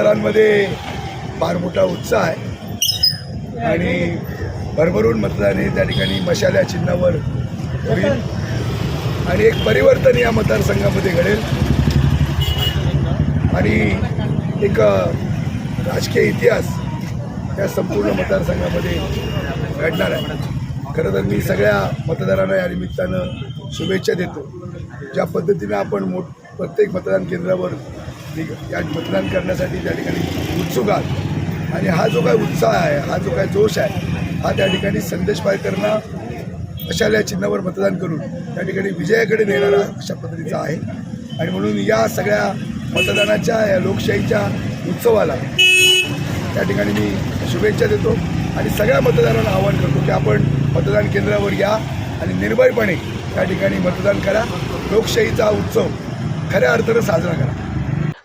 मतदारांमध्ये फार मोठा उत्साह आहे. आणि भरभरून मतदान हे त्या ठिकाणी मशाल्या चिन्हावर होईल आणि एक परिवर्तन या मतदारसंघामध्ये घडेल. आणि एक राजकीय इतिहास या संपूर्ण मतदारसंघामध्ये घडणार आहे. खरं तर मी सगळ्या मतदारांना या निमित्तानं शुभेच्छा देतो. ज्या पद्धतीनं आपण मोठ प्रत्येक मतदान केंद्रावर निघ- या मतदान करण्यासाठी त्या ठिकाणी उत्सुक आहात आणि हा जो काय उत्साह आहे हा जो काय जोश आहे हा त्या ठिकाणी संदेश पायकरना अशाला या चिन्हावर मतदान करून त्या ठिकाणी विजयाकडे नेणारा अशा पद्धतीचा आहे. आणि म्हणून या सगळ्या मतदानाच्या या लोकशाहीच्या उत्सवाला त्या ठिकाणी मी शुभेच्छा देतो आणि सगळ्या मतदारांना आवाहन करतो की आपण मतदान केंद्रावर या आणि निर्भयपणे त्या ठिकाणी मतदान करा. लोकशाहीचा उत्सव खऱ्या अर्थानं साजरा करा.